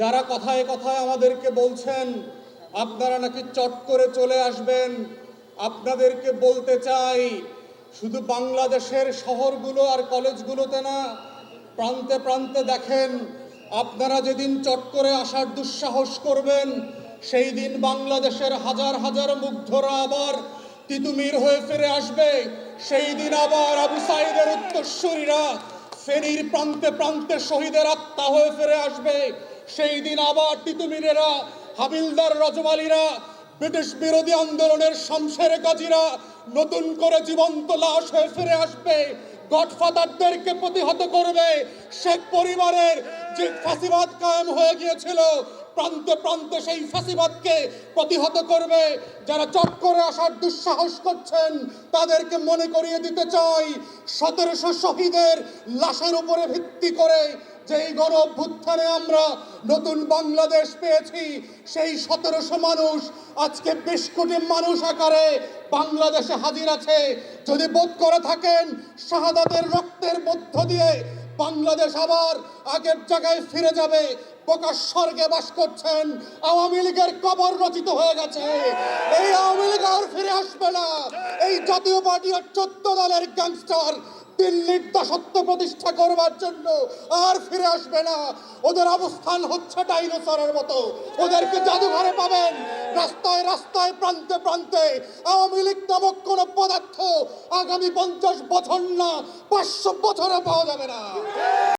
যারা কথায় কথায় আমাদেরকে বলছেন, আপনারা নাকি চট করে চলে আসবেন। আপনাদেরকে বলতে চাই, শুধু বাংলাদেশের শহরগুলো আর কলেজগুলোতে না, প্রান্তে প্রান্তে দেখেন, আপনারা যেদিন চট করে আসার দুঃসাহস করবেন, সেই দিন বাংলাদেশের হাজার হাজার মুগ্ধরা আবার তিতুমির হয়ে ফিরে আসবে। সেই দিন আবার আবু সাইদের উত্তরসূরিরা ফেনীর প্রান্তে প্রান্তে শহীদের আত্মা হয়ে ফিরে আসবে। সেই দিন আবার তিতুমিরেরা, হাবিলদার রজমালিরা, ব্রিটিশ বিরোধী আন্দোলনের শমশের কাজীরা নতুন করে জীবন্ত লাশ হয়ে ফিরে আসবে। গডফাদারদেরকে প্রতিহত করবে। শেখ পরিবারের যে ফাঁসিবাদ কায়েম হয়ে গিয়েছিল, প্রান্তে প্রান্তে সেই ফাঁসিবাদকে প্রতিহত করবে। যারা চট করে আসার দুঃসাহস করছেন, তাদেরকে মনে করিয়ে দিতে চাই, সতেরোশো শহীদের লাশের উপরে ভিত্তি করে যেই গণ আমরা নতুন বাংলাদেশ পেয়েছি, সেই সতেরোশো মানুষ, আজকে বিশ কোটি মানুষ আকারে বাংলাদেশে হাজির আছে। যদি বোধ করে থাকেন, শাহাদাতের রক্তের মধ্য দিয়ে বাংলাদেশ আবার আগের জায়গায় ফিরে যাবে, প্রকাশ স্বর্গে বাস করছেন, আওয়ামী লীগের কবর রচিত হয়ে গেছে। এই আওয়ামী লীগ আর ফিরে আসবে না। এই জাতীয় পার্টি চোদ্দ দলের গ্যাংস্টার দিল্লির দাসত্ব প্রতিষ্ঠা করবার জন্য আর ফিরে আসবে না। ওদের অবস্থান হচ্ছে ডাইনোসরের মতো। ওদেরকে জাদুঘরে পাবেন। রাস্তায় রাস্তায়, প্রান্তে প্রান্তে আওয়ামী লীগ নামক কোন পদার্থ আগামী পঞ্চাশ বছর না, পাঁচশো বছরে পাওয়া যাবে না।